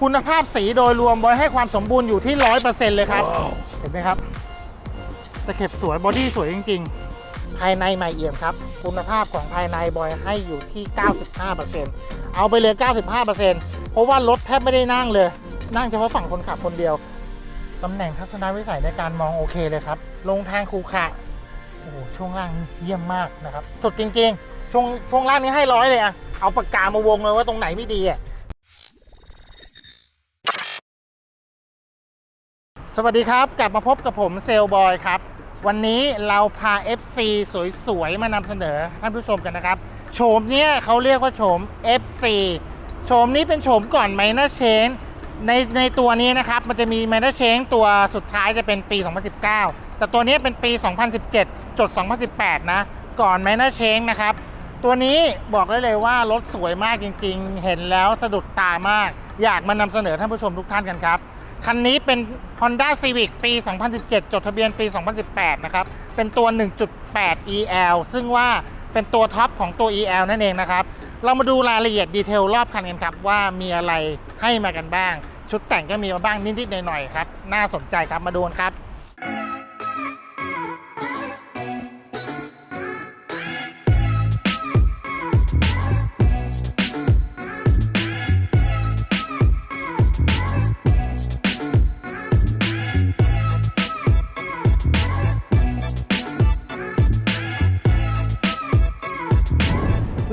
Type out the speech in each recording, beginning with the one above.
คุณภาพสีโดยรวมบอยให้ความสมบูรณ์อยู่ที่100%เลยครับ เห็นไหมครับตะเข็บสวยบอดี้สวยจริง ๆ ภายในใหม่เอี่ยมครับ คุณภาพของภายในบอยให้อยู่ที่ 95%เอาไปเลย 95%เพราะว่ารถแทบไม่ได้นั่งเลย นั่งเฉพาะฝั่งคนขับคนเดียวตำแหน่งทัศนวิสัยในการมองโอเคเลยครับ ลงทางคูขระโอ้โหช่วงล่างเยี่ยมมากนะครับ สุดจริง ๆ ช่วงช่วงล่างนี้ให้ร้อยเลยอะเอาปากกามาวงเลยว่าตรงไหนไม่ดีอะ สวัสดีครับกลับมาพบกับผมเซลบอยครับ วันนี้เราพา FC สวยๆ มานำเสนอท่านผู้ชมกันนะครับโฉมเนี้ยเขาเรียกว่าโฉม FC โฉมนี้เป็นโฉมก่อนไมเนอร์เชนในในตัวนี้นะครับ มันจะมี m a n a g e Change ตัวสุดท้ายจะเป็นปี 2019 แต่ตัวนี้เป็นปี 2017 จด 2018 นะ ก่อน m a n a g e Change นะครับ ตัวนี้บอกได้เลยว่ารถสวยมากจริง ๆ เห็นแล้วสะดุดตามาก อยากมานำเสนอท่านผู้ชมทุกท่านกันครับ คันนี้เป็น Honda Civic ปี 2017 จดทะเบียนปี 2018 นะครับ เป็นตัว 1.8 EL ซึ่งว่าเป็นตัวท็อปของตัว EL นั่นเองนะครับ เรามาดูรายละเอียดดีเทลรอบคันกันครับว่ามีอะไรให้มากันบ้าง ชุดแต่งก็มีมาบ้างนิดๆหน่อยๆครับ น่าสนใจครับมาดูกันครับ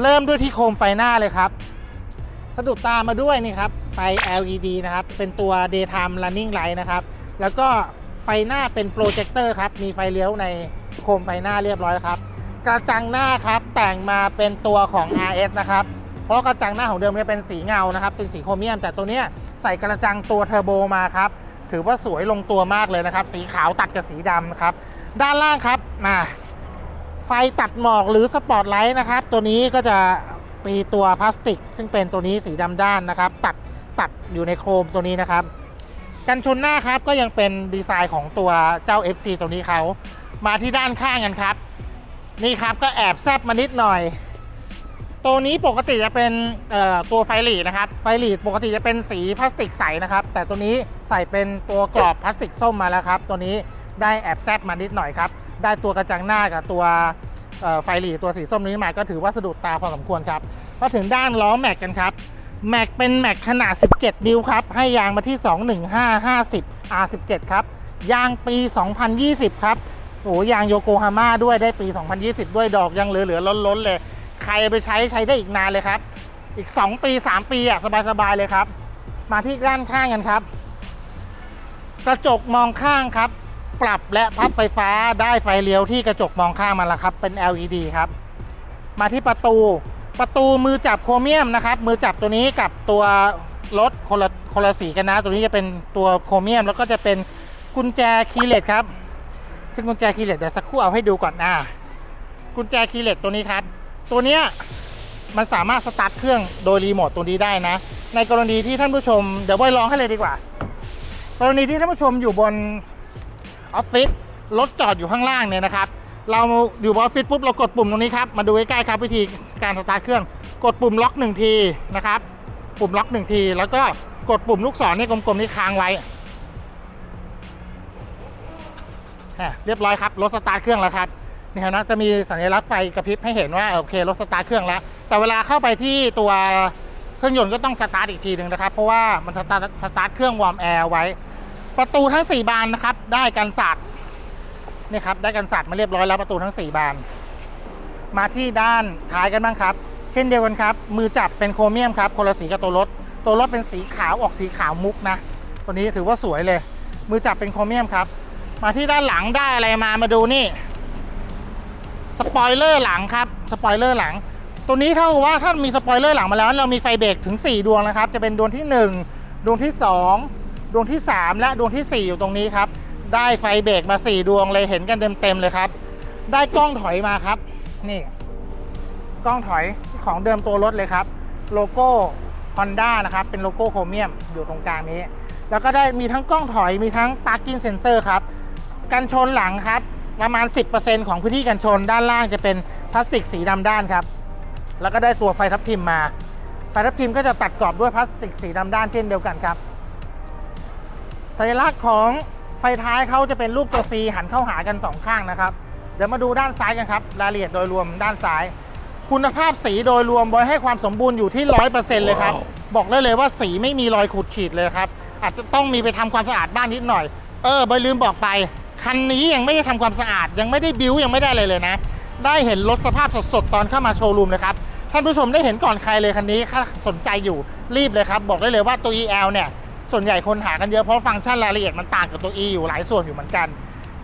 เริ่มด้วยที่โคมไฟหน้าเลยครับ สะดุดตามาด้วยนี่ครับ ไฟ LED นะครับ เป็นตัว daytime running light นะครับ แล้วก็ไฟหน้าเป็นโปรเจคเตอร์ครับ มีไฟเลี้ยวในโคมไฟหน้าเรียบร้อยครับ กระจังหน้าครับแต่งมาเป็นตัวของ RS นะครับ เพราะกระจังหน้าของเดิมเนี่ยเป็นสีเงานะครับ เป็นสีโครเมียม แต่ตัวเนี้ยใส่กระจังตัวเทอร์โบมาครับ ถือว่าสวยลงตัวมากเลยนะครับ สีขาวตัดกับสีดำครับ ด้านล่างครับมา ไฟตัดหมอกหรือสปอตไลท์นะครับ ตัวนี้ก็จะมีตัวพลาสติก ซึ่งเป็นตัวนี้สีดำด้านนะครับ ตัดตัดอยู่ในโครมตัวนี้นะครับ กันชนหน้าครับก็ยังเป็นดีไซน์ของตัวเจ้า FC ตัวนี้เขามาที่ด้านข้างกันครับ นี่ครับก็แอบแซบมานิดหน่อย ตัวนี้ปกติจะเป็นตัวไฟหลีนะครับ ไฟหลีปกติจะเป็นสีพลาสติกใสนะครับ แต่ตัวนี้ใส่เป็นตัวกรอบพลาสติกส้มมาแล้วครับ ตัวนี้ได้แอบแซบมานิดหน่อยครับ ได้ตัวกระจังหน้ากับตัวไฟหลีตัวสีส้มนี้มาก็ถือว่าสะดุดตาพอสมควรครับมาถึงด้านล้อแม็กกันครับแม็กเป็นแม็กขนาด 17 นิ้วครับ ให้ยางมาที่ 21550 R17 ครับ ยางปี 2020 ครับโอ้ยางโยโกฮาม่าด้วยได้ปี 2020 ด้วยดอกยังเหลือๆล้นๆเลย ใครไปใช้ใช้ได้อีกนานเลยครับ อีก 2 ปี 3 ปีอะสบายๆเลยครับ มาที่ด้านข้างกันครับ กระจกมองข้างครับ ปรับและพับไฟฟ้าได้ไฟเลี้ยวที่กระจกมองข้างมาแล้วครับ เป็น LED ครับ มาที่ประตู ประตูมือจับโครเมียมนะครับ มือจับตัวนี้กับตัวรถคนละคนละสีกันนะ ตัวนี้จะเป็นตัวโครเมียม แล้วก็จะเป็นกุญแจคีย์เลสครับ ซึ่งกุญแจคีย์เลสเดี๋ยวสักครู่เอาให้ดูก่อนอ่ากุญแจคีย์เลสตัวนี้ครับ ตัวเนี้ยมันสามารถสตาร์ทเครื่องโดยรีโมทตัวนี้ได้นะ ในกรณีที่ท่านผู้ชมเดี๋ยวบอยลองให้เลยดีกว่า กรณีที่ท่านผู้ชมอยู่บน ออฟฟิศรถจอดอยู่ข้างล่างเนี่ยนะครับ เราอยู่บออฟฟิศปุ๊บเรากดปุ่มตรงนี้ครับ มาดูใกล้ๆครับวิธีการสตาร์ทเครื่อง กดปุ่มล็อกหนึ่งทีนะครับ ปุ่มล็อกหนึ่งที แล้วก็กดปุ่มลูกศรนี่กลมๆนี่ค้างไว้ฮะเรียบร้อยครับรถสตาร์ทเครื่องแล้วครับนี่เห็นไหมจะมีสัญลักษณ์ไฟกระพริบให้เห็นว่าโอเครถสตาร์ทเครื่องแล้ว แต่เวลาเข้าไปที่ตัวเครื่องยนต์ก็ต้องสตาร์ทอีกทีหนึ่งนะครับ เพราะว่ามันสตาร์ทสตาร์ทเครื่องวอร์มแอร์ไว้ ประตูทั้ง 4 บานนะครับ ได้กันสาดนี่ครับได้กันสาดมาเรียบร้อยแล้วประตูทั้ง 4 บาน มาที่ด้านท้ายกันบ้างครับ เช่นเดียวกันครับ มือจับเป็นโครเมียมครับคนละสีกับตัวรถ ตัวรถเป็นสีขาวออกสีขาวมุกนะตัวนี้ถือว่าสวยเลย มือจับเป็นโครเมียมครับ มาที่ด้านหลังได้อะไรมามาดูนี่สปอยเลอร์หลังครับสปอยเลอร์หลัง ตัวนี้เท่ากับว่าถ้ามีสปอยเลอร์หลังมาแล้ว เรามีไฟเบรกถึง 4 ดวงนะครับ จะเป็นดวงที่ 1 ดวงที่ 2 ดวงที่ 3 และดวงทีสี่ 4 อยู่ตรงนี้ครับ ได้ไฟเบรกมา 4 ดวงเลยเห็นกันเต็มๆเลยครับ ได้กล้องถอยมาครับ นี่ กล้องถอยของเดิมตัวรถเลยครับ โลโก้ Honda นะครับ เป็นโลโก้โครเมียมอยู่ตรงกลางนี้ แล้วก็ได้มีทั้งกล้องถอยมีทั้ง parking sensor ครับ กันชนหลังครับ ประมาณ 10%ของพื้นที่กันชนด้านล่างจะเป็นพลาสติกสีดำด้านครับ แล้วก็ได้ตัวไฟทับทิมมาไฟไฟทับทิมก็จะตัดกรอบด้วยพลาสติกสีดำด้านเช่นเดียวกันครับ สัญลักษณ์ของไฟท้ายเขาจะเป็นรูปตัว C หันเข้าหากันสองข้างนะครับ เดี๋ยวมาดูด้านซ้ายกันครับรายละเอียดโดยรวมด้านซ้าย คุณภาพสีโดยรวมบอยให้ความสมบูรณ์อยู่ที่ 100%เลยครับ บอกได้เลยว่าสีไม่มีรอยขูดขีดเลยครับ อาจจะต้องมีไปทำความสะอาดบ้างนิดหน่อย เออบอยลืมบอกไป คันนี้ยังไม่ได้ทำความสะอาด ยังไม่ได้บิวยังไม่ได้อะไรเลยนะ ได้เห็นรถสภาพสดๆตอนเข้ามาโชว์รูมเลยครับท่านผู้ชมได้เห็นก่อนใครเลยคันนี้ถ้าสนใจอยู่รีบเลยครับ บอกได้เลยว่าตัว EL เนี่ย ส่วนใหญ่คนหากันเยอะเพราะฟังก์ชันรายละเอียดมันต่างกับตัว E อยู่หลายส่วนอยู่เหมือนกัน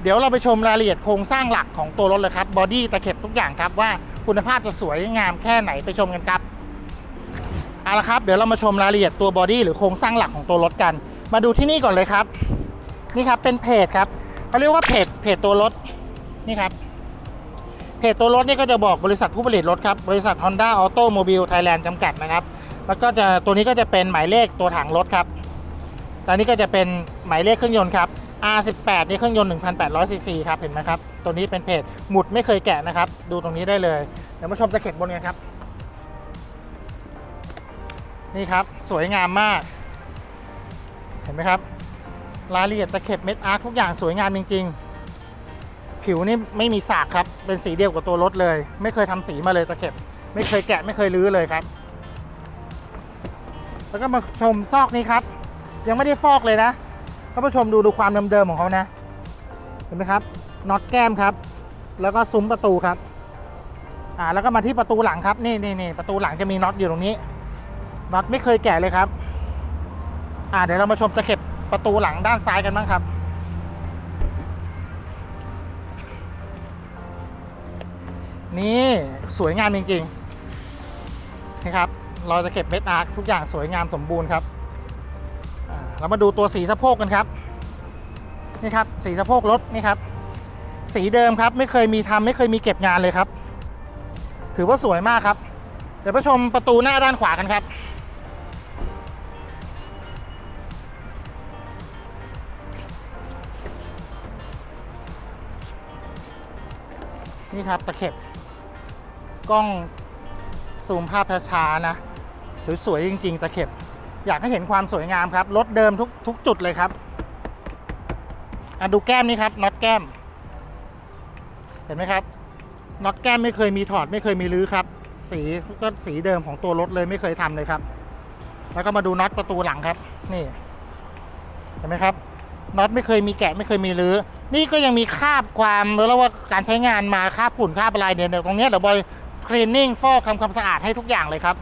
เดี๋ยวเราไปชมรายละเอียดโครงสร้างหลักของตัวรถเลยครับบอดี้ตะเข็บทุกอย่างครับว่าคุณภาพจะสวยงามแค่ไหนไปชมกันครับเอาละครับเดี๋ยวเรามาชมรายละเอียดตัวบอดี้หรือโครงสร้างหลักของตัวรถกัน มาดูที่นี่ก่อนเลยครับ นี่ครับเป็นเพจครับเขาเรียกว่าเพจเพจตัวรถนี่ครับเพจตัวรถนี่ก็จะบอกบริษัทผู้ผลิตรถครับบริษัท Honda Automobile Thailand จำกัดนะครับ แล้วก็จะตัวนี้ก็จะเป็นหมายเลขตัวถังรถครับ ตอนนี้ก็จะเป็นหมายเลขเครื่องยนต์ครับ R18 นี่เครื่องยนต์ 1,800 ซีซีครับ เห็นไหมครับ ตัวนี้เป็นเพจหมุดไม่เคยแกะนะครับ ดูตรงนี้ได้เลย เดี๋ยวมาชมตะเข็บบนกันครับ นี่ครับ สวยงามมาก เห็นไหมครับ รายละเอียดตะเข็บเม็ดอาร์ทุกอย่างสวยงามจริง ๆ ผิวนี่ไม่มีสากครับ เป็นสีเดียวกับตัวรถเลย ไม่เคยทำสีมาเลยตะเข็บ ไม่เคยแกะไม่เคยรื้อเลยครับ แล้วก็มาชมซอกนี้ครับ ยังไม่ได้ฟอกเลยนะท่านผู้ชมดูดูความเดิมๆของเขานะ เห็นไหมครับน็อตแก้มครับ แล้วก็ซุ้มประตูครับอ่าแล้วก็มาที่ประตูหลังครับนี่นี่นี่ประตูหลังจะมีน็อตอยู่ตรงนี้น็อตไม่เคยแกะเลยครับอ่าเดี๋ยวเรามาชมตะเข็บประตูหลังด้านซ้ายกันบ้างครับ นี่สวยงามจริงๆนี่ครับรอยตะเข็บเม็ดอาร์คทุกอย่างสวยงามสมบูรณ์ครับ เรามาดูตัวสีสะโพกกันครับ นี่ครับ สีสะโพกรถนี่ครับ สีเดิมครับ ไม่เคยมีทำไม่เคยมีเก็บงานเลยครับ ถือว่าสวยมากครับ เดี๋ยวไปชมประตูหน้าด้านขวากันครับนี่ครับตะเข็บกล้องซูมภาพช้าๆนะ สวยๆ จริง ๆ ตะเข็บ อยากให้เห็นความสวยงามครับ รถเดิมทุกทุกจุดเลยครับอะดูแก้มนี่ครับน็อตแก้ม เห็นไหมครับน็อตแก้มไม่เคยมีถอดไม่เคยมีรื้อครับ สีก็สีเดิมของตัวรถเลยไม่เคยทำเลยครับ แล้วก็มาดูน็อตประตูหลังครับ นี่ เห็นไหมครับน็อตไม่เคยมีแกะไม่เคยมีรื้อ นี่ก็ยังมีคราบความแล้วว่าการใช้งานมาคราบฝุ่นคราบอะไรเนี่ยตรงเนี้ยเดี๋ยวบอยคลีนนิ่งฟอกทำความสะอาดให้ทุกอย่างเลยครับ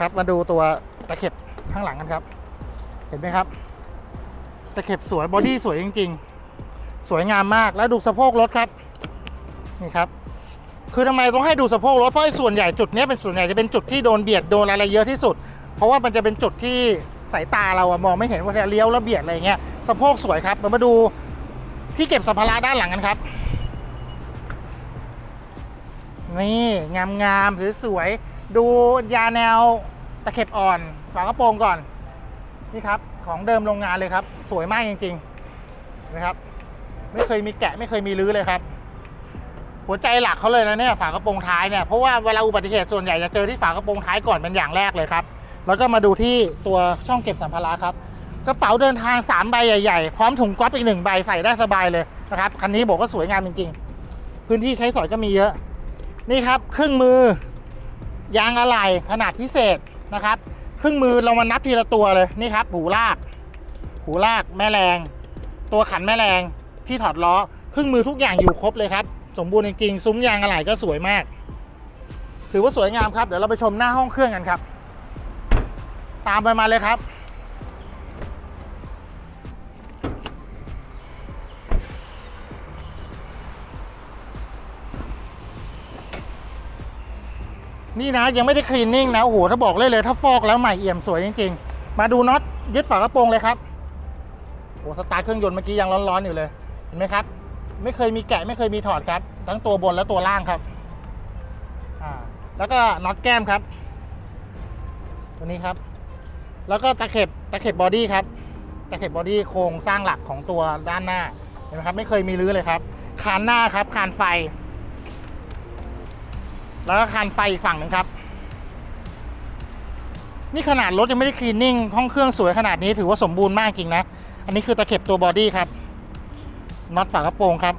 ครับมาดูตัวตะเข็บข้างหลังกันครับ เห็นไหมครับ ตะเข็บสวยบอดี้สวยจริง ๆ สวยงามมากแล้วดูสะโพกรถครับนี่ครับ คือทำไมต้องให้ดูสะโพกรถเพราะไอ้ส่วนใหญ่จุดนี้เป็นส่วนใหญ่จะเป็นจุดที่โดนเบียดโดนอะไรเยอะที่สุด เพราะว่ามันจะเป็นจุดที่สายตาเราอะมองไม่เห็นว่าจะเลี้ยวแล้วเบียดอะไรเงี้ยสะโพกสวยครับเรามาดูที่เก็บสัมภาระด้านหลังกันครับ นี่งามๆสวยๆดูยาแนว ตะเข็บอ่อน ฝากระโปรงก่อน นี่ครับ ของเดิมโรงงานเลยครับ สวยมากจริง ๆ นะครับ ไม่เคยมีแกะไม่เคยมีรื้อเลยครับ หัวใจหลักเขาเลยนะเนี่ยฝากระโปรงท้ายเนี่ยเพราะว่าเวลาอุบัติเหตุส่วนใหญ่จะเจอที่ฝากระโปรงท้ายก่อนเป็นอย่างแรกเลยครับ แล้วก็มาดูที่ตัวช่องเก็บสัมภาระครับกระเป๋าเดินทาง 3 ใบใหญ่ ๆ พร้อมถุงก๊อปอีกหนึ่งใบใส่ได้สบายเลยนะครับคันนี้บอกว่าสวยงามจริง ๆ พื้นที่ใช้สอยก็มีเยอะ นี่ครับ เครื่องมือ ยางอะไหล่ขนาดพิเศษ นะครับเครื่องมือเรามานับทีละตัวเลยนี่ครับ หูลาก หูลากแม่แรง ตัวขันแม่แรงที่ถอดล้อเครื่องมือทุกอย่างอยู่ครบเลยครับ สมบูรณ์จริงๆซุ้มยางอะไหล่ก็สวยมาก ถือว่าสวยงามครับเดี๋ยวเราไปชมหน้าห้องเครื่องกันครับ ตามไปมาเลยครับ นี่นะยังไม่ได้คลีนนิ่งนะโอ้โหถ้าบอกเลยเลย ถ้าฟอกแล้วใหม่เอี่ยมสวยจริง ๆ มาดูน็อตยึดฝากระโปรงเลยครับโอ้สตาร์เครื่องยนต์เมื่อกี้ยังร้อนๆอยู่เลยเห็นไหมครับ ไม่เคยมีแกะไม่เคยมีถอดครับ ทั้งตัวบนและตัวล่างครับอ่าแล้วก็น็อตแก้มครับ ตัวนี้ครับ แล้วก็ตะเข็บตะเข็บบอดี้ครับตะเข็บบอดี้โครงสร้างหลักของตัวด้านหน้าเห็นไหมครับ ไม่เคยมีรื้อเลยครับคานหน้าครับคานไฟ แล้วก็คันไฟอีกฝั่งหนึ่งครับ นี่ขนาดรถยังไม่ได้คลีนนิ่งห้องเครื่องสวยขนาดนี้ถือว่าสมบูรณ์มากจริงนะ อันนี้คือตะเข็บตัวบอดี้ครับน็อตฝากระโปรงครับ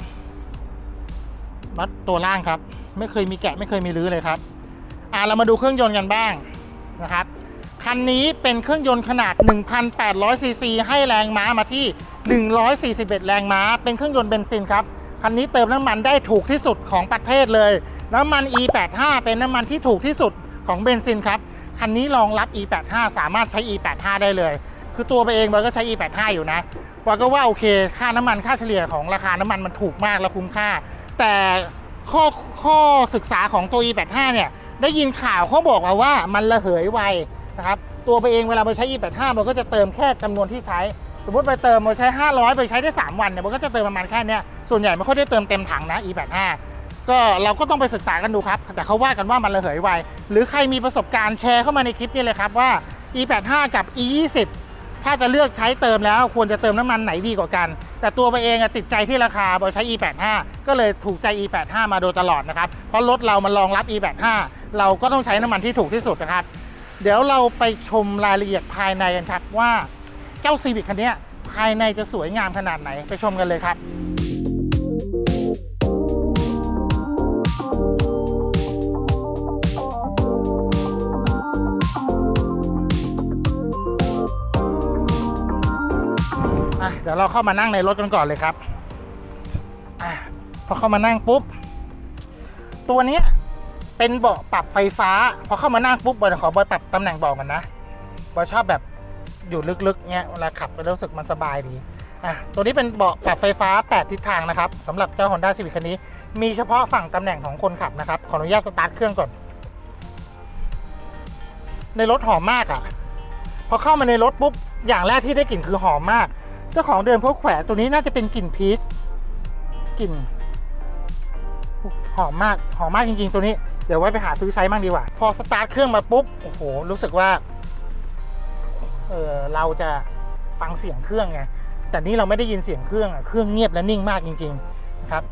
น็อตตัวล่างครับ ไม่เคยมีแกะไม่เคยมีรื้อเลยครับ อ่าเรามาดูเครื่องยนต์กันบ้างนะครับคันนี้เป็นเครื่องยนต์ขนาด 1,800ซีซีให้แรงม้ามาที่ 141 แรงม้า เป็นเครื่องยนต์เบนซินครับ คันนี้เติมน้ำมันได้ถูกที่สุดของประเทศเลย น้ำมัน E85 เป็นน้ำมันที่ถูกที่สุดของเบนซินครับ คันนี้รองรับ E85 สามารถใช้ E85 ได้เลย คือตัวไปเองบอยก็ใช้ E85 อยู่นะบอยก็ว่าโอเค ค่าน้ำมันค่าเฉลี่ยของราคาน้ำมันมันถูกมากและคุ้มค่า แต่ข้อข้อศึกษาของตัว E85 เนี่ย ได้ยินข่าวเขาบอกมาว่ามันระเหยไวนะครับ ตัวไปเองเวลาไปใช้ E85 มันก็จะเติมแค่จำนวนที่ใช้ สมมติไปเติมมาใช้ 500 ไปใช้ได้ 3 วันเนี่ยมันก็จะเติมประมาณแค่นี้ส่วนใหญ่ไม่ค่อยได้เติมเต็มถังนะ E85 ก็เราก็ต้องไปศึกษากันดูครับ แต่เขาว่ากันว่ามันระเหยไว หรือใครมีประสบการณ์แชร์เข้ามาในคลิปนี้เลยครับว่า E85 กับ E20 ถ้าจะเลือกใช้เติมแล้วควรจะเติมน้ำมันไหนดีกว่ากัน แต่ตัวไปเองติดใจที่ราคาบอยใช้ E85 ก็เลยถูกใจ E85 มาโดยตลอดนะครับ เพราะรถเรามันรองรับ E85 เราก็ต้องใช้น้ำมันที่ถูกที่สุดนะครับ เดี๋ยวเราไปชมรายละเอียดภายในกันครับว่าเจ้า Civic คันนี้ภายในจะสวยงามขนาดไหนไปชมกันเลยครับ เดี๋ยวเราเข้ามานั่งในรถกันก่อนเลยครับอพอเข้ามานั่งปุ๊บ ตัวเนี้ยเป็นเบาะปรับไฟฟ้า พอเข้ามานั่งปุ๊บบอยขอบอยปรับตำแหน่งเบาะกันนะบอยชอบแบบอยู่ลึกๆเงี้ยเวลาขับก็รู้สึกมันสบายดีอะตัวนี้เป็นเบาะปรับไฟฟ้า 8 ทิศทางนะครับสำหรับเจ้า Honda Civic คันนี้ มีเฉพาะฝั่งตำแหน่งของคนขับนะครับ ขออนุญาตสตาร์ทเครื่องก่อน ในรถหอมมากอะ พอเข้ามาในรถปุ๊บ อย่างแรกที่ได้กลิ่นคือหอมมาก เจ้าของเดินพวกแขวะตัวนี้น่าจะเป็นกลิ่นพีชกลิ่นหอมมากหอมมากจริงๆ ตัวนี้เดี๋ยวไว้ไปหาซื้อใช้มั่งดีกว่า พอสตาร์ทเครื่องมาปุ๊บโอ้โหรู้สึกว่าเออเราจะฟังเสียงเครื่องไงแต่นี่เราไม่ได้ยินเสียงเครื่องอะเครื่องเงียบและนิ่งมากจริง ๆครับ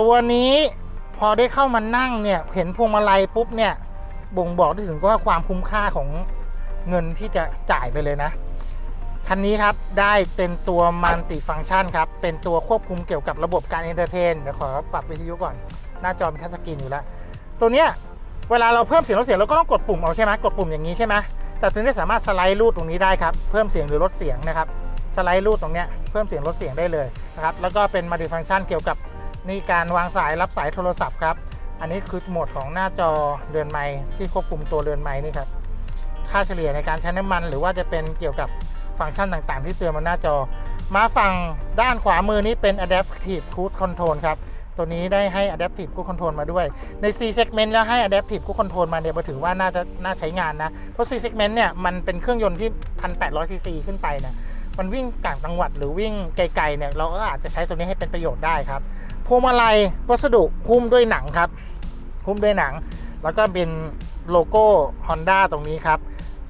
ตัวนี้พอได้เข้ามานั่งเนี่ยเห็นพวงมาลัยปุ๊บเนี่ยบ่งบอกได้ถึงว่าความคุ้มค่าของเงินที่จะจ่ายไปเลยนะ คันนี้ครับได้เป็นตัวมัลติฟัง c t ชันครับเป็นตัวควบคุมเกี่ยวกับระบบการเอนเตอร์เทนเดี๋ยวขอปรับวิทยุก่อน หน้าจอเป็นทัชสกรีนอยู่แล้ว ตัวเนี้ยเวลาเราเพิ่มเสียงลดเสียงเราก็ต้องกดปุ่มเอาใช่ไหมกดปุ่มอย่างนี้ใช่ไหมแต่ตัวนี้สามารถสไลด์รูดตรงนี้ได้ครับเพิ่มเสียงหรือลดเสียงนะครับสไลด์รูดตรงเนี้ยเพิ่มเสียงลดเสียงได้เลยนะครับแล้วก็เป็นมัลติฟัง c t ชันเกี่ยวกับนี่การวางสายรับสายโทรศัพท์ครับอันนี้คือโหมดของหน้าจอเรือนไม้ที่ควบคุมตัวเรือนไม้นี่ครับค่าเฉลี่ยในการใช้น้ำมัน หรือว่าจะเป็นเกี่ยวกับ ฟังก์ชันต่างๆ ที่เตือนบนหน้าจอ มาฝั่งด้านขวามือนี้เป็น Adaptive Cruise Control ครับ ตัวนี้ได้ให้ Adaptive Cruise Control มาด้วย ใน C segment แล้วให้ Adaptive Cruise Control มาเนี่ยถือว่าน่าจะน่าใช้งานนะ เพราะ C segment เนี่ยมันเป็นเครื่องยนต์ที่ 1,800 ซีซีขึ้นไปนะมันวิ่งต่างจังหวัดหรือวิ่งไกลๆเนี่ยเราก็อาจจะใช้ตัวนี้ให้เป็นประโยชน์ได้ครับพวงมาลัยวัสดุหุ้มด้วยหนังครับหุ้มด้วยหนัง แล้วก็เป็นโลโก้ Honda ตรงนี้ครับ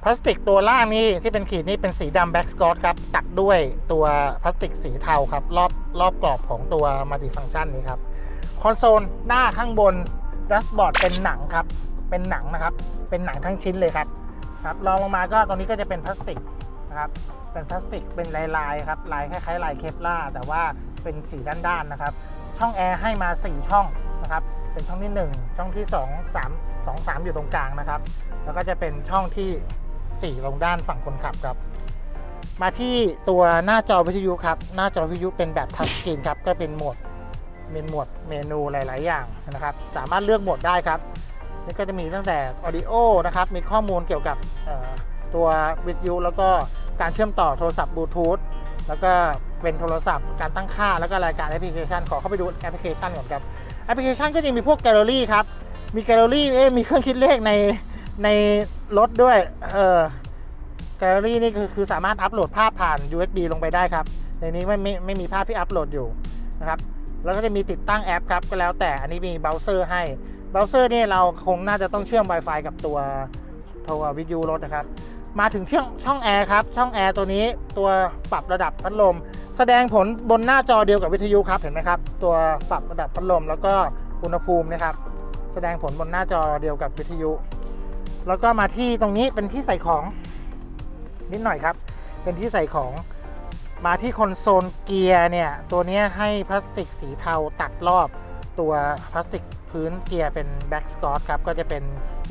พลาสติกตัวล่างนี่ที่เป็นขีดนี่เป็นสีดำแบ็กสกอตครับ ตัดด้วยตัวพลาสติกสีเทาครับ รอบรอบกรอบของตัวมัลติฟัง c t ชันนี้ครับคอนโซลหน้าข้างบนดัสบอร์ดเป็นหนังครับ เป็นหนังนะครับ เป็นหนังทั้งชิ้นเลยครับครับรองลงมาก็ตรงนี้ก็จะเป็นพลาสติกนะครับ เป็นพลาสติกเป็นลายลายๆครับลายคล้ายๆลายเคปล่าแต่ว่าเป็นสีด้านๆนะครับ ช่องแอร์ให้มา 4 ช่องนะครับ เป็นช่องที่ 1 ช่องที่ 2 3 2 3 อยู่ตรงกลางนะครับ แล้วก็จะเป็นช่องที่ 4 ลงด้านฝั่งคนขับครับ มาที่ตัวหน้าจอวิทยุครับ หน้าจอวิทยุเป็นแบบทัชสกรีนครับ ก็เป็นโหมดเป็นโหมดเมนูหลาย ๆ อย่างนะครับ สามารถเลือกโหมดได้ครับนี่ก็จะมีตั้งแต่ Audio นะครับ มีข้อมูลเกี่ยวกับตัววิทยุแล้วก็การเชื่อมต่อโทรศัพท์บลูทูธแล้วก็เป็นโทรศัพท์การตั้งค่าแล้วก็รายการแอปพลิเคชัน ขอเข้าไปดูแอปพลิเคชันก่อนครับแอปพลิเคชันก็จะมีพวกแกลเลอรี่ครับ มีแกลเลอรี่เอ๊มีเครื่องคิดเลขใน ในรถด้วย เออแกลเลอรี่นี่คือคือสามารถอัปโหลดภาพผ่าน USB ลงไปได้ครับ ในนี้ไม่ไม่ไม่มีภาพที่อัปโหลดอยู่นะครับ แล้วก็จะมีติดตั้งแอปครับ ก็แล้วแต่อันนี้มีเบราว์เซอร์ให้เบราว์เซอร์นี่เราคงน่าจะต้องเชื่อม Wi-Fi กับตัวตัววิทยุรถนะครับ มาถึงช่องช่องแอร์ครับ ช่องแอร์ตัวนี้ตัวปรับระดับพัดลม แสดงผลบนหน้าจอเดียวกับวิทยุครับเห็นไหมครับ ตัวปรับระดับพัดลมแล้วก็อุณหภูมินะครับ แสดงผลบนหน้าจอเดียวกับวิทยุ แล้วก็มาที่ตรงนี้เป็นที่ใส่ของนิดหน่อยครับ เป็นที่ใส่ของมาที่คอนโซลเกียร์เนี่ย ตัวนี้ให้พลาสติกสีเทาตัดรอบตัวพลาสติกพื้นเกียร์เป็นแบ็กสกอตครับ ก็จะเป็น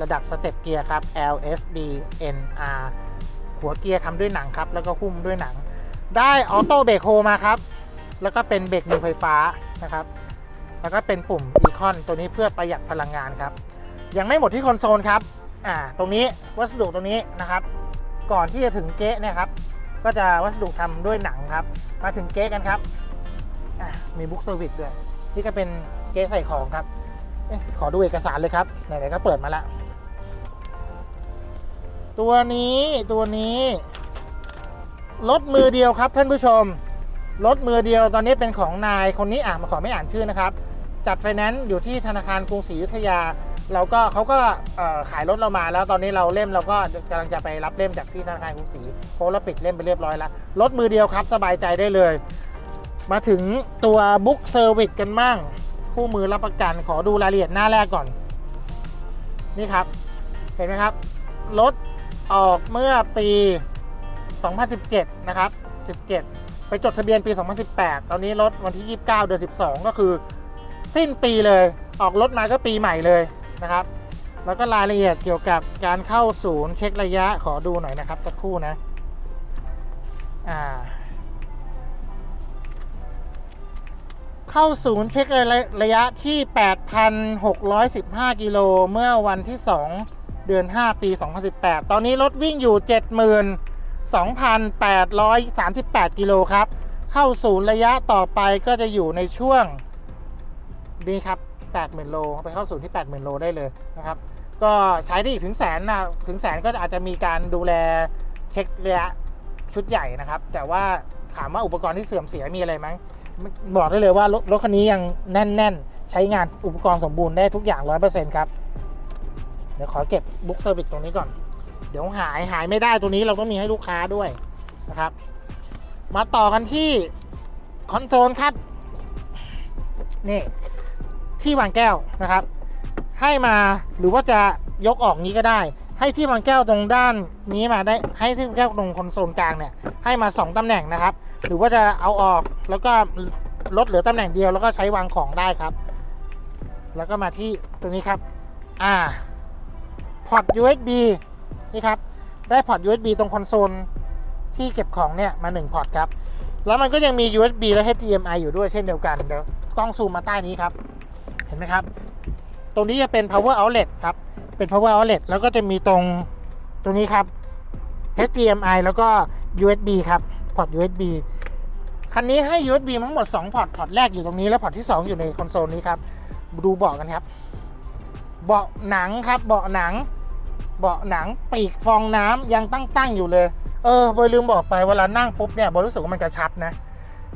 ระดับสเต็ปเกียร์ครับ LSD NR หัวเกียร์ทำด้วยหนังครับ แล้วก็หุ้มด้วยหนัง ได้ออโต้เบรกโฮมาครับ แล้วก็เป็นเบรกมือไฟฟ้านะครับ แล้วก็เป็นปุ่มอีคอนตัวนี้เพื่อประหยัดพลังงานครับ ยังไม่หมดที่คอนโซลครับ อ่าตรงนี้วัสดุตรงนี้นะครับ ก่อนที่จะถึงเก๊ะเนี่ยครับก็จะวัสดุทำด้วยหนังครับ มาถึงเก๊ะกันครับอะมีบุ๊กเซอร์วิสด้วยนี่ก็เป็นเก๊ะใส่ของครับเอ๊ะขอดูเอกสารเลยครับไหนๆก็เปิดมาล้วตัวนี้ตัวนี้รถมือเดียวครับท่านผู้ชมรถมือเดียวตอนนี้เป็นของนายคนนี้อะมาขอไม่อ่านชื่อนะครับ จัดไฟแนนซ์อยู่ที่ธนาคารกรุงศรีอยุธยา เราก็เขาก็ขายรถเรามาแล้วตอนนี้เราเล่มเราก็กำลังจะไปรับเล่มจากที่ธนาคารกรุงศรีเพราะเราปิดเล่มไปเรียบร้อยแล้วรถมือเดียวครับสบายใจได้เลย มาถึงตัวบุ๊กเซอร์วิสกันมั่งคู่มือรับประกันขอดูรายละเอียดหน้าแรกก่อน นี่ครับ เห็นไหมครับ รถออกเมื่อปี 2017 นะครับ 17 ไปจดทะเบียนปี 2018 ตอนนี้รถวันที่ 29 เดือน 12 ก็คือ สิ้นปีเลยออกรถมาก็ปีใหม่เลย นะครับ แล้วก็รายละเอียดเกี่ยวกับการเข้าศูนย์เช็คระยะขอดูหน่อยนะครับ สักครู่นะอ่าเข้าศูนย์เช็คระยะที่ 8,615 กิโลเมื่อวันที่ 2 เดือน 5 ปี 2018 ตอนนี้รถวิ่งอยู่ 72,838 กิโลครับ เข้าศูนย์ระยะต่อไปก็จะอยู่ในช่วง นี่ครับ 80,000โลไปเข้าศูนย์ที่ 80,000 โลได้เลยนะครับ ก็ใช้ได้อีกถึงแสนนะถึงแสนก็อาจจะมีการดูแลเช็คระยะชุดใหญ่นะครับ แต่ว่าถามว่าอุปกรณ์ที่เสื่อมเสียมีอะไรไหมบอกได้เลยว่ารถรถคันนี้ยังแน่น ๆ ใช้งานอุปกรณ์สมบูรณ์ได้ทุกอย่าง 100%ครับ เดี๋ยวขอเก็บบุ๊กเซอร์วิสตรงนี้ก่อน เดี๋ยวหายหายไม่ได้ตัวนี้เราต้องมีให้ลูกค้าด้วยนะครับ มาต่อกันที่คอนโซลครับ นี่ ที่วางแก้วนะครับ ให้มาหรือว่าจะยกออกนี้ก็ได้ ให้ที่วางแก้วตรงด้านนี้มาได้ให้ที่วางแก้วตรงคอนโซลกลางเนี่ยให้มา 2ตำแหน่งนะครับ หรือว่าจะเอาออกแล้วก็ลดเหลือตำแหน่งเดียวแล้วก็ใช้วางของได้ครับ แล้วก็มาที่ตรงนี้ครับอ่าพอร์ต USB นี่ครับได้พอร์ต USB ตรงคอนโซลที่เก็บของเนี่ยมา 1 พอร์ตครับ แล้วมันก็ยังมี USB และ HDMI อยู่ด้วยเช่นเดียวกัน เดี๋ยวกล้องซูมมาใต้นี้ครับ เห็นไหมครับ ตรงนี้จะเป็น power outlet ครับ เป็น power outlet แล้วก็จะมีตรงตรงนี้ครับ HDMI แล้วก็ USB ครับ พอร์ต USB คันนี้ให้ USB ทั้งหมด 2 พอร์ต พอร์ตแรกอยู่ตรงนี้ แล้วพอร์ตที่ 2 อยู่ในคอนโซลนี้ครับ ดูเบาะกันครับ เบาะหนังครับ เบาะหนัง เบาะหนังปีกฟองน้ำยังตั้งตั้งๆอยู่เลย เออบอยลืมบอกไปเวลานั่งปุ๊บเนี่ยบอยรู้สึกว่ามันกระชับนะ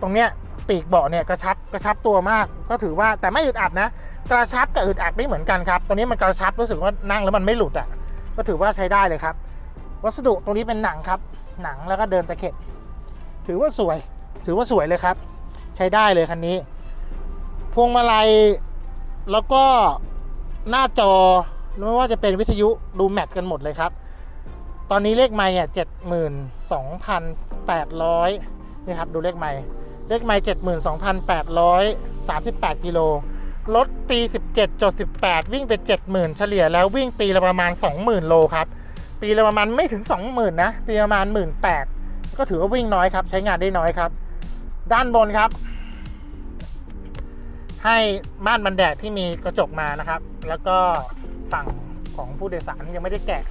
ตรงเนี้ย ปีกเบาะเนี่ยกระชับกระชับตัวมาก ก็ถือว่าแต่ไม่อึดอัดนะ กระชับกับอึดอัดไม่เหมือนกันครับตัวนี้มันกระชับรู้สึกว่านั่งแล้วมันไม่หลุดอะก็ถือว่าใช้ได้เลยครับ วัสดุตรงนี้เป็นหนังครับ หนังแล้วก็เดินตะเข็บถือว่าสวย ถือว่าสวยเลยครับ ใช้ได้เลยคันนี้ พวงมาลัยแล้วก็หน้าจอไม่ว่าจะเป็นวิทยุดูแมทกันหมดเลยครับ ตอนนี้เลขไม่อะเจ็ดหมื่นสองพันแปดร้อยนี่ครับดูเลขไม่ เลขไม่เจ็ดหมื่นสองพันแปดร้อยสามสิบแปดกิโล รถปี 17.18 วิ่งไป 70,000 เฉลี่ยแล้ววิ่งปีละประมาณ 20,000 โลครับ ปีละประมาณไม่ถึง 20,000 นะ ปีประมาณ 18,000 ก็ถือว่าวิ่งน้อยครับ ใช้งานได้น้อยครับ ด้านบนครับ ให้ม่านบันแดดที่มีกระจกมานะครับ แล้วก็ฝั่งของผู้โดยสารยังไม่ได้แกะ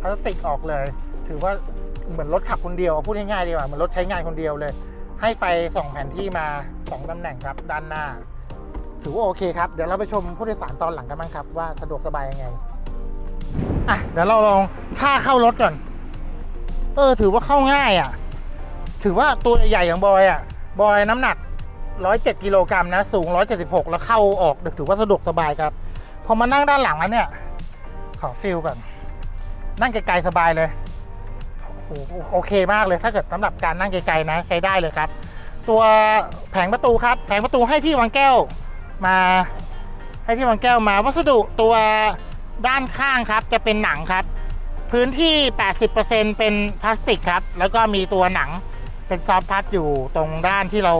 พลาสติกออกเลย ถือว่าเหมือนรถขับคนเดียว พูดง่ายๆดีกว่าเหมือนรถใช้งานคนเดียวเลย ให้ไฟส่องแผนที่มา 2ตำแหน่งครับด้านหน้า ถือว่าโอเคครับ เดี๋ยวเราไปชมผู้โดยสารตอนหลังกันบ้างครับ ว่าสะดวกสบายยังไง อะ เดี๋ยวเราลองท่าเข้ารถก่อน เออ ถือว่าเข้าง่ายอะ ถือว่าตัวใหญ่อย่างบอยอะ บอยน้ำหนัก 107กิโลกรัมนะ สูง 176 แล้วเข้าออกถือว่าสะดวกสบายครับ พอมานั่งด้านหลังแล้วเนี่ย ขอฟิลก่อน นั่งไกลๆสบายเลย โอเคมากเลยถ้าเกิดสำหรับการนั่งไกลๆนะใช้ได้เลยครับ ตัวแผงประตูครับ แผงประตูให้ที่วางแก้วมา ให้ที่บางแก้วมาวัสดุตัวด้านข้างครับจะเป็นหนังครับ พื้นที่ 80%เป็นพลาสติกครับ แล้วก็มีตัวหนังเป็นซอฟต์พัดอยู่ตรงด้านที่เรา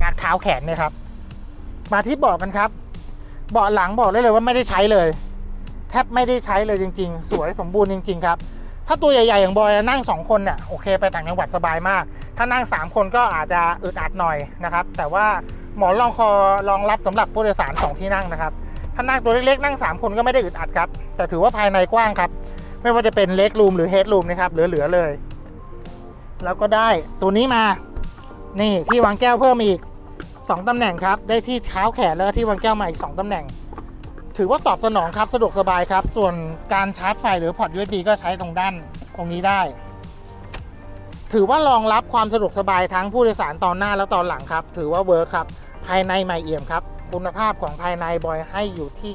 งัดเท้าแขนเนี่ยครับ มาที่เบาะกันครับเบาะหลังบอกได้เลยว่าไม่ได้ใช้เลย แทบไม่ได้ใช้เลยจริง ๆ สวยสมบูรณ์จริง ๆ ครับ ถ้าตัวใหญ่ๆอย่างบอยนั่ง 2 คนเนี่ยโอเคไปต่างจังหวัดสบายมาก ถ้านั่ง 3 คนก็อาจจะอึดอัดหน่อยนะครับ แต่ว่าหมอนรองคอรองรับสำหรับผู้โดยสาร 2 ที่นั่งนะครับ ถ้านั่งตัวเล็กๆนั่ง 3 คนก็ไม่ได้อึดอัดครับ แต่ถือว่าภายในกว้างครับ ไม่ว่าจะเป็นเล็กรูมหรือเฮดรูมนะครับเหลือๆเลย แล้วก็ได้ตัวนี้มา นี่ที่วางแก้วเพิ่มอีก 2ตำแหน่งครับ ได้ที่เท้าแขนแล้วก็ที่วางแก้วมาอีก 2ตำแหน่ง ถือว่าตอบสนองครับสะดวกสบายครับ ส่วนการชาร์จไฟหรือพอร์ต USB ก็ใช้ตรงด้านตรงนี้ได้ ถือว่ารองรับความสะดวกสบายทั้งผู้โดยสารตอนหน้าและตอนหลังครับ ถือว่าเวิร์คครับ ภายในใหม่เอี่ยมครับคุณภาพของภายในบอยให้อยู่ที่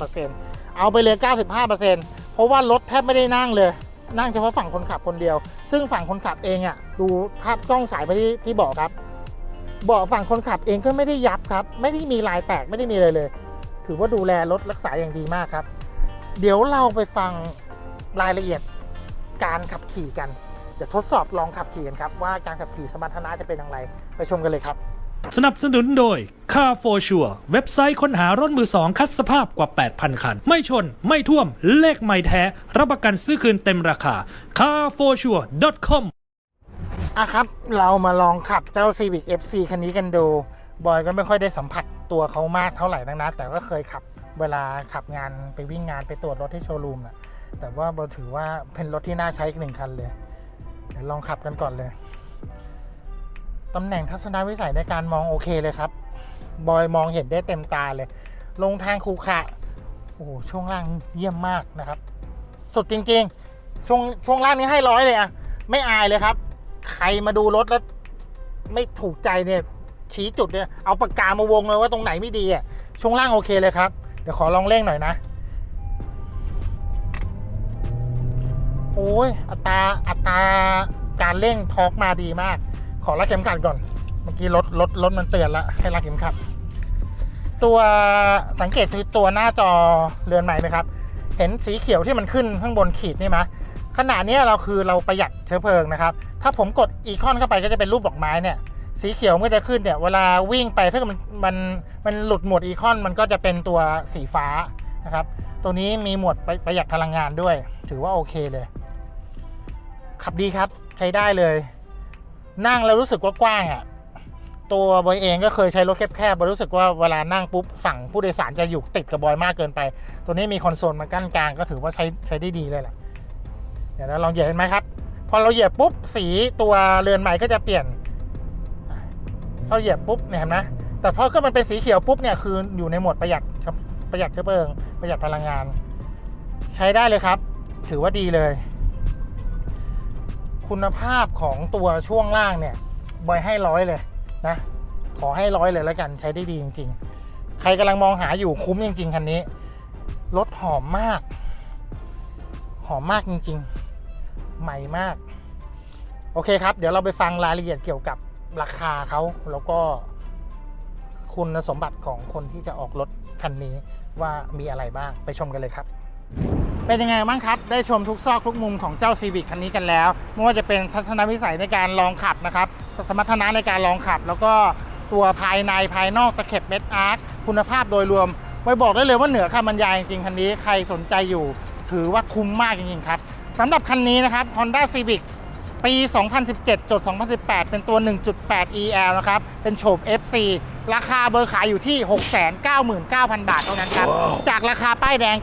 95%เอาไปเลย 95%เพราะว่ารถแทบไม่ได้นั่งเลย นั่งเฉพาะฝั่งคนขับคนเดียว ซึ่งฝั่งคนขับเองอะดูภาพกล้องฉายไปที่ที่เบาะครับเบาะฝั่งคนขับเองก็ไม่ได้ยับครับ ไม่ได้มีลายแตกไม่ได้มีอะไรเลย ถือว่าดูแลรถรักษาอย่างดีมากครับ เดี๋ยวเราไปฟังรายละเอียดการขับขี่กัน เดี๋ยวทดสอบลองขับขี่กันครับ ว่าการขับขี่สมรรถนะจะเป็นอย่างไร ไปชมกันเลยครับ สนับสนุนโดย Car for Sure เว็บไซต์ค้นหารถมือสองคัดสภาพกว่า 8,000 คัน ไม่ชน ไม่ท่วม เลขไม่แท้ รับประกันซื้อคืนเต็มราคา carforsure.com อะครับ เรามาลองขับเจ้า Civic FC คันนี้กันดู บอยก็ไม่ค่อยได้สัมผัส ตัวเขามากเท่าไหร่นักนะแต่ก็เคยขับเวลาขับงานไปวิ่งงานไปตรวจรถที่โชว์รูมนะแต่ว่าบอยถือว่าเป็นรถที่น่าใช้อีกหนึ่งคันเลยเดี๋ยวลองขับกันก่อนเลยตำแหน่งทัศนวิสัยในการมองโอเคเลยครับ บอยมองเห็นได้เต็มตาเลย ลงทางคูขะโอ้โหช่วงล่างเยี่ยมมากนะครับ สุดจริงๆ ช่วงช่วงล่างนี้ให้ร้อยเลยอะไม่อายเลยครับ ใครมาดูรถแล้วไม่ถูกใจเนี่ย ชี้จุดเนี่ยเอาปากกามาวงเลยว่าตรงไหนไม่ดีอะช่วงล่างโอเคเลยครับ เดี๋ยวขอลองเร่งหน่อยนะ โอ้ยอัตราอัตราการเร่งทอร์กมาดีมาก ขอรัดเข็มขัดก่อน เมื่อกี้รถรถรถมันเตือนล้วให้รัดเข็มขัด ตัวสังเกตตัวหน้าจอเรือนใหม่ไหมครับ เห็นสีเขียวที่มันขึ้นข้างบนขีดนี่ไหมขนาดนี้เราคือเราประหยัดเชื้อเพลิงนะครับ ถ้าผมกดอีคอนเข้าไปก็จะเป็นรูปดอกไม้เนี่ย สีเขียวเมันก็จะขึ้นเนี่ยเวลาวิ่งไปถ้าเกิดมันมันมันหลุดหมวดอีคอนมันก็จะเป็นตัวสีฟ้านะครับ ตัวนี้มีหมวดประหยัดพลังงานด้วย ถือว่าโอเคเลย ขับดีครับใช้ได้เลย นั่งแล้วรู้สึกว่ากว้างอะตัวบอยเองก็เคยใช้รถแคบๆบอยรู้สึกว่าเวลานั่งปุ๊บฝั่งผู้โดยสารจะอยู่ติดกับบอยมากเกินไป ตัวนี้มีคอนโซลมากั้นกลางก็ถือว่าใช้ใช้ได้ดีเลยแหละเดี๋ยวเราลองเหยียบเห็นไหมครับ พอเราเหยียบปุ๊บสีตัวเรือนใหม่ก็จะเปลี่ยน พอเหยียบปุ๊บเนี่ยเห็นไหมแต่พอก็มันเป็นสีเขียวปุ๊บเนี่ยคืออยู่ในโหมดประหยัดประหยัดเชื้อเพลิง ประหยัดพลังงาน ใช้ได้เลยครับ ถือว่าดีเลย คุณภาพของตัวช่วงล่างเนี่ยบอยให้ร้อยเลยนะ ขอให้ร้อยเลยแล้วกันใช้ได้ดีจริง ๆ ใครกำลังมองหาอยู่คุ้มจริง ๆคันนี้รถหอมมาก หอมมากจริง ๆ ใหม่มาก โอเคครับ เดี๋ยวเราไปฟังรายละเอียดเกี่ยวกับ ราคาเขาแล้วก็คุณสมบัติของคนที่จะออกรถคันนี้ว่ามีอะไรบ้างไปชมกันเลยครับ เป็นยังไงบ้างครับ ได้ชมทุกซอกทุกมุมของเจ้า Civic คันนี้กันแล้ว ไม่ว่าจะเป็นทัศนวิสัยในการลองขับนะครับ สมรรถนะในการลองขับ แล้วก็ตัวภายในภายนอกตะเข็บเม็ดอาร์ตคุณภาพโดยรวมไว้บอกได้เลยว่าเหนือคำบรรยายจริงคันนี้ใครสนใจอยู่ ถือว่าคุ้มมากจริงๆครับสำหรับคันนี้นะครับ Honda Civic ปี 2017จด2018 เป็นตัว 1.8 EL นะครับ เป็นโฉบ FC ราคาเบอร์ขายอยู่ที่ 699,000 บาทเท่านั้นครับ จากราคาป้ายแดง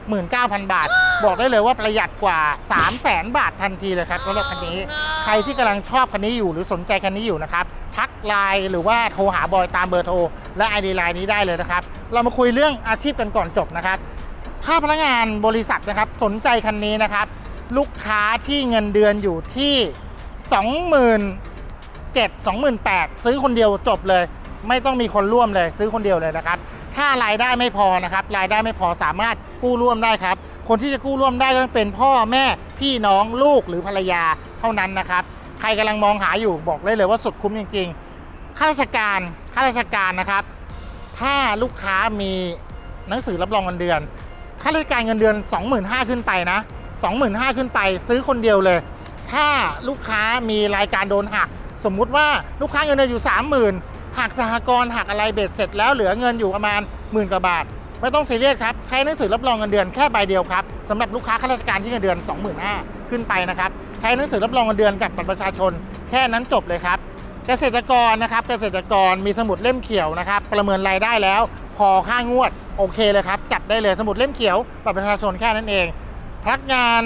969,000 บาท บอกได้เลยว่าประหยัดกว่า 300,000 บาททันทีเลยครับสำหรับคันนี้ ใครที่กำลังชอบคันนี้อยู่หรือสนใจคันนี้อยู่นะครับ ทักไลน์หรือว่าโทรหาบอยตามเบอร์โทร และ ID ไลน์นี้ได้เลยนะครับ เรามาคุยเรื่องอาชีพกันก่อนจบนะครับ ถ้าพนักงานบริษัทนะครับสนใจคันนี้นะครับ ลูกค้าที่เงินเดือนอยู่ที่ 27,000 28,000 ซื้อคนเดียวจบเลย ไม่ต้องมีคนร่วมเลยซื้อคนเดียวเลยนะครับ ถ้ารายได้ไม่พอนะครับรายได้ไม่พอสามารถกู้ร่วมได้ครับ คนที่จะกู้ร่วมได้ก็ต้องเป็นพ่อแม่พี่น้องลูกหรือภรรยาเท่านั้นนะครับ ใครกำลังมองหาอยู่บอกได้เลยว่าสุดคุ้มจริง ๆ ข้าราชการข้าราชการนะครับ ถ้าลูกค้ามีหนังสือรับรองเงินเดือนค่าราชการเงินเดือน 25,000 ขึ้นไปนะ 25,000 ขึ้นไปซื้อคนเดียวเลย ถ้าลูกค้ามีรายการโดนหัก สมมุติว่าลูกค้าเงินเดือนอยู่ 30,000หักสหกรณ์หักอะไรเบ็ดเสร็จแล้วเหลือเงินอยู่ประมาณหมื่นกว่าบาท ไม่ต้องซีเรียสครับ ใช้หนังสือรับรองเงินเดือนแค่ใบเดียวครับสำหรับลูกค้าข้าราชการที่เงินเดือน 25,000 ขึ้นไปนะครับใช้หนังสือรับรองเงินเดือนกับบัตรประชาชน แค่นั้นจบเลยครับเกษตรกรนะครับเกษตรกรมีสมุดเล่มเขียวนะครับประเมินรายได้แล้วพอค่างวดโอเคเลยครับจัดได้เลยสมุดเล่มเขียวบัตรประชาชนแค่นั้นเอง พนักงาน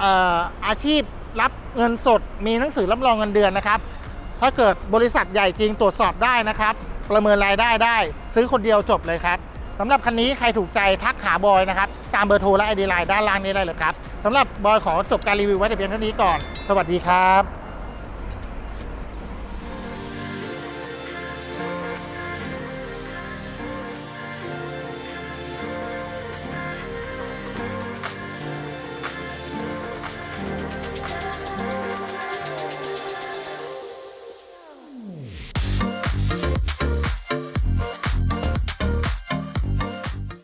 เอ่ออาชีพรับเงินสด มีหนังสือรับรองเงินเดือนนะครับ ถ้าเกิดบริษัทใหญ่จริงตรวจสอบได้นะครับ ประเมินรายได้ได้ ซื้อคนเดียวจบเลยครับสำหรับคันนี้ใครถูกใจทักหาบอยนะครับ ตามเบอร์โทรและไอดีไลน์ด้านล่างนี้ได้เลยครับสำหรับบอยขอจบการรีวิวไว้แต่เพียงเท่านี้ก่อน สวัสดีครับ